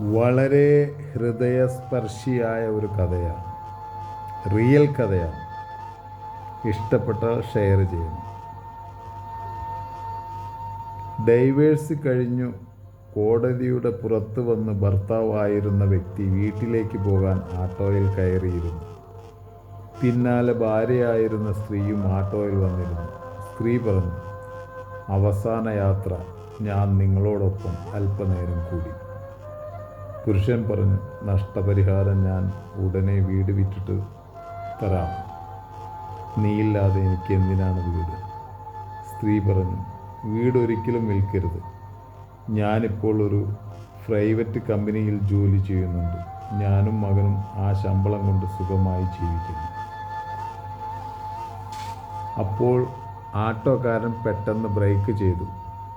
വളരെ ഹൃദയസ്പർശിയായ ഒരു കഥയാണ്. റിയൽ കഥയാണ്. ഇഷ്ടപ്പെട്ട ഷെയർ ചെയ്യുന്നു. ഡൈവേഴ്സ് കഴിഞ്ഞു. കോടതിയുടെ പുറത്ത് വന്ന് ഭർത്താവായിരുന്ന വ്യക്തി വീട്ടിലേക്ക് പോകാൻ ആട്ടോയിൽ കയറിയിരുന്നു. പിന്നാലെ ഭാര്യയായിരുന്ന സ്ത്രീയും ആട്ടോയിൽ വന്നിരുന്നു. സ്ത്രീ പറഞ്ഞു അവസാന യാത്ര. ഞാൻ നിങ്ങളോടൊപ്പം അല്പനേരം കൂടി. പുരുഷൻ പറഞ്ഞു നഷ്ടപരിഹാരം ഞാൻ ഉടനെ വീട് വിറ്റിട്ട് തരാം. നീയില്ലാതെ എനിക്ക് എന്തിനാണ് വീട്? സ്ത്രീ പറഞ്ഞു വീട് ഒരിക്കലും വിൽക്കരുത്. ഞാനിപ്പോൾ ഒരു പ്രൈവറ്റ് കമ്പനിയിൽ ജോലി ചെയ്യുന്നുണ്ട്. ഞാനും മകനും ആ ശമ്പളം കൊണ്ട് സുഖമായി ജീവിക്കുന്നു. അപ്പോൾ ആട്ടോക്കാരൻ പെട്ടെന്ന് ബ്രേക്ക് ചെയ്തു.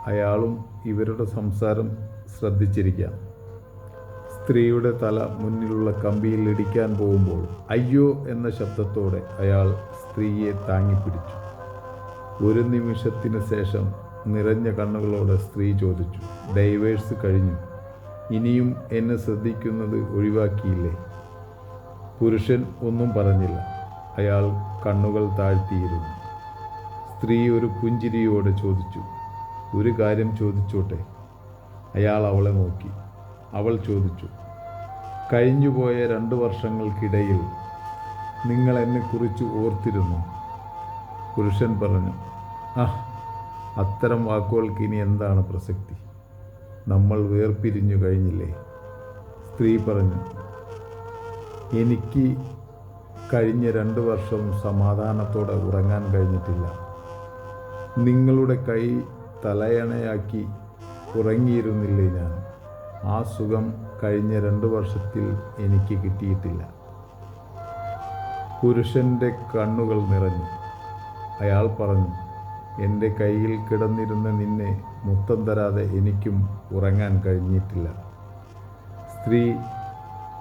അയാളും ഇവരുടെ സംസാരം ശ്രദ്ധിച്ചിരിക്കാം. സ്ത്രീയുടെ തല മുന്നിലുള്ള കമ്പിയിൽ ഇടിക്കാൻ പോകുമ്പോൾ അയ്യോ എന്ന ശബ്ദത്തോടെ അയാൾ സ്ത്രീയെ താങ്ങിപ്പിടിച്ചു. ഒരു നിമിഷത്തിന് ശേഷം നിറഞ്ഞ കണ്ണുകളോടെ സ്ത്രീ ചോദിച്ചു ഡൈവേഴ്സ് കഴിഞ്ഞു. ഇനിയും എന്നെ ശ്രദ്ധിക്കുന്നത് ഒഴിവാക്കിയില്ലേ? പുരുഷൻ ഒന്നും പറഞ്ഞില്ല. അയാൾ കണ്ണുകൾ താഴ്ത്തിയിരുന്നു. സ്ത്രീ ഒരു പുഞ്ചിരിയോടെ ചോദിച്ചു ഒരു കാര്യം ചോദിച്ചോട്ടെ? അയാൾ അവളെ നോക്കി. അവൾ ചോദിച്ചു കഴിഞ്ഞുപോയ രണ്ട് വർഷങ്ങൾക്കിടയിൽ നിങ്ങൾ എന്നെക്കുറിച്ച് ഓർത്തിരുന്നു? പുരുഷൻ പറഞ്ഞു ആഹ് അത്തരം വാക്കുകൾക്ക് ഇനി എന്താണ് പ്രസക്തി? നമ്മൾ വേർപിരിഞ്ഞു കഴിഞ്ഞില്ലേ? സ്ത്രീ പറഞ്ഞു എനിക്ക് കഴിഞ്ഞ രണ്ട് വർഷം സമാധാനത്തോടെ ഉറങ്ങാൻ കഴിഞ്ഞിട്ടില്ല. നിങ്ങളുടെ കൈ തലയണയാക്കി ഉറങ്ങിയിരുന്നില്ലേ ഞാൻ? ആ സുഖം കഴിഞ്ഞ രണ്ട് വർഷത്തിൽ എനിക്ക് കിട്ടിയിട്ടില്ല. പുരുഷന്റെ കണ്ണുകൾ നിറഞ്ഞു. അയാൾ പറഞ്ഞു എന്റെ കയ്യിൽ കിടന്നിരുന്ന നിന്നെ മുത്തം തരാതെ എനിക്കും ഉറങ്ങാൻ കഴിഞ്ഞിട്ടില്ല. സ്ത്രീ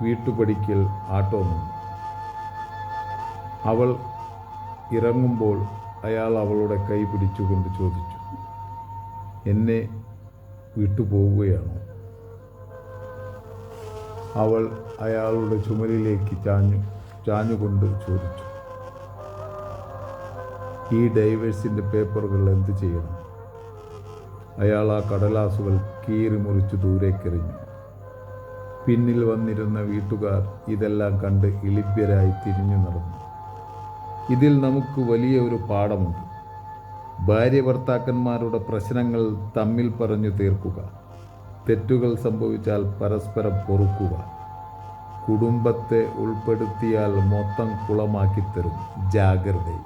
വീട്ടുപടിക്കൽ ആട്ടോ നിന്നു. അവൾ ഇറങ്ങുമ്പോൾ അയാൾ അവളുടെ കൈ പിടിച്ചുകൊണ്ട് ചോദിച്ചു എന്നെ വിട്ടുപോവുകയാണോ? അവൾ അയാളുടെ ചുമലിലേക്ക് ചാഞ്ഞു ചാഞ്ഞുകൊണ്ട് ചോദിച്ചു ഈ ഡൈവേഴ്സിന്റെ പേപ്പറുകൾ എന്ത് ചെയ്യണം? അയാൾ ആ കടലാസുകൾ കീറി മുറിച്ച് ദൂരേക്കെറിഞ്ഞു. പിന്നിൽ വന്നിരുന്ന വീട്ടുകാർ ഇതെല്ലാം കണ്ട് ഇളിപ്യരായി തിരിഞ്ഞു നടന്നു. ഇതിൽ നമുക്ക് വലിയ ഒരു പാഠമുണ്ട്. ഭാര്യ ഭർത്താക്കന്മാരുടെ പ്രശ്നങ്ങൾ തമ്മിൽ പറഞ്ഞു തീർക്കുക. തെറ്റുകൾ സംഭവിച്ചാൽ പരസ്പരം പൊറുക്കുക. കുടുംബത്തെ ഉൾപ്പെടുത്തിയാൽ മൊത്തം കുളമാക്കി തരും ജാഗ്രതയും